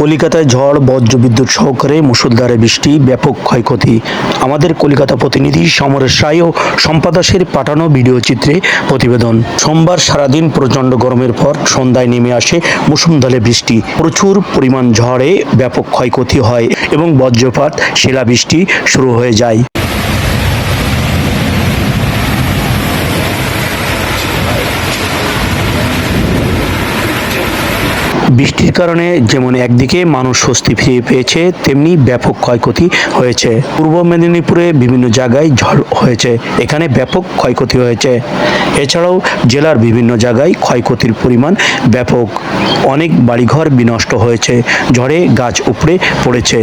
কলিকাতায় ঝড় বজ্র বিদ্যুৎ সহকারে মুসুলধারে বৃষ্টি, ব্যাপক ক্ষয়ক্ষতি। আমাদের কলিকাতা প্রতিনিধি সমরেশ রায় ও সম্পাদাসের পাঠানো ভিডিও চিত্রে প্রতিবেদন। সোমবার সারাদিন প্রচণ্ড গরমের পর সন্ধ্যায় নেমে আসে মুসুমধারে বৃষ্টি। প্রচুর পরিমাণ ঝড়ে ব্যাপক ক্ষয়ক্ষতি হয় এবং বজ্রপাত, শিলাবৃষ্টি শুরু হয়ে যায়। বৃষ্টির কারণে যেমন একদিকে মানুষ স্বস্তি ফিরে পেয়েছে, তেমনি ব্যাপক ক্ষয়ক্ষতি হয়েছে। পূর্ব মেদিনীপুরে বিভিন্ন জায়গায় ঝড় হয়েছে, এখানে ব্যাপক ক্ষয়ক্ষতি হয়েছে। এছাড়াও জেলার বিভিন্ন জায়গায় ক্ষয়ক্ষতির পরিমাণ ব্যাপক। অনেক বাড়িঘর বিনষ্ট হয়েছে, ঝড়ে গাছ উপড়ে পড়েছে।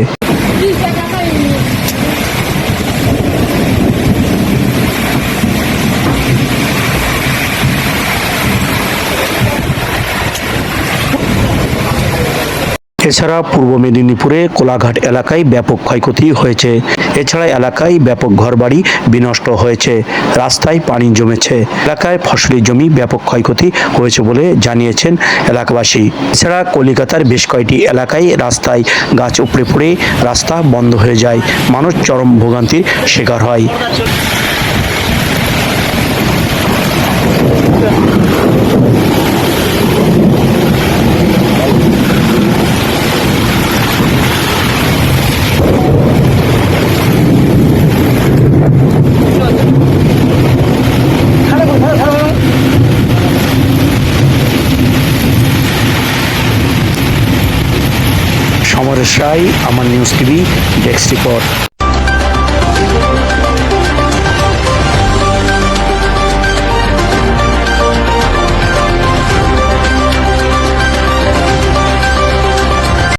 এছাড়া পূর্ব মেদিনীপুরে কোলাঘাট এলাকায় ব্যাপক ক্ষয়ক্ষতি হয়েছে। এছাড়া এলাকায় ব্যাপক ঘরবাড়ি বিনষ্ট হয়েছে। রাস্তায় পানি জমেছে। এলাকায় ফসলি জমি ব্যাপক ক্ষয়ক্ষতি হয়েছে বলে জানিয়েছেন এলাকাবাসী। এছাড়া কলিকাতার বেশ কয়েকটি এলাকায় রাস্তায় গাছ উপড়ে পড়ে রাস্তা বন্ধ হয়ে যায়। মানুষ চরম ভোগান্তির শিকার হয়। সমরেশ রায় আমার নিউজ টিভি ডেস্ক রিপোর্ট